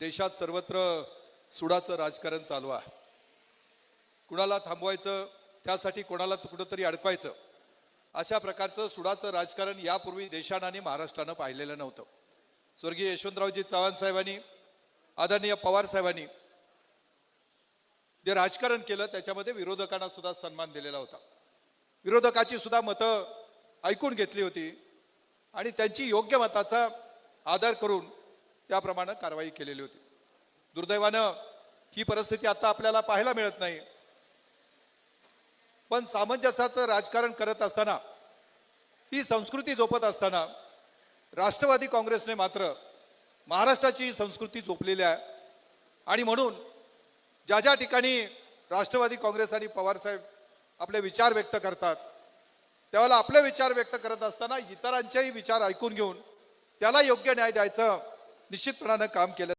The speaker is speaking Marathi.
देशात सर्वत्र सुडाचं राजकारण चालू आहे. कुणाला थांबवायचं त्यासाठी कोणाला कुठंतरी अडकवायचं अशा प्रकारचं सुडाचं राजकारण यापूर्वी देशानं आणि महाराष्ट्रानं पाहिलेलं नव्हतं. स्वर्गीय यशवंतरावजी चव्हाण साहेबांनी आदरणीय पवार साहेबांनी जे राजकारण केलं त्याच्यामध्ये विरोधकांना सुद्धा सन्मान दिलेला होता. विरोधकाची सुद्धा मतं ऐकून घेतली होती आणि त्यांची योग्य मताचा आदर करून त्याप्रमाणे कारवाई केलेली होती. दुर्दैवानं ही परिस्थिती आता आपल्याला पाहायला मिळत नाही. पण सामंजस्याचं राजकारण करत असताना ही संस्कृती जोपत असताना राष्ट्रवादी काँग्रेसने मात्र महाराष्ट्राची संस्कृती जोपलेली आहे. आणि म्हणून ज्या ज्या ठिकाणी राष्ट्रवादी काँग्रेस आणि पवारसाहेब आपले विचार व्यक्त करतात त्यावेळेला आपले विचार व्यक्त करत असताना इतरांचेही विचार ऐकून घेऊन त्याला योग्य न्याय द्यायचं निश्चितपणानं काम केलं.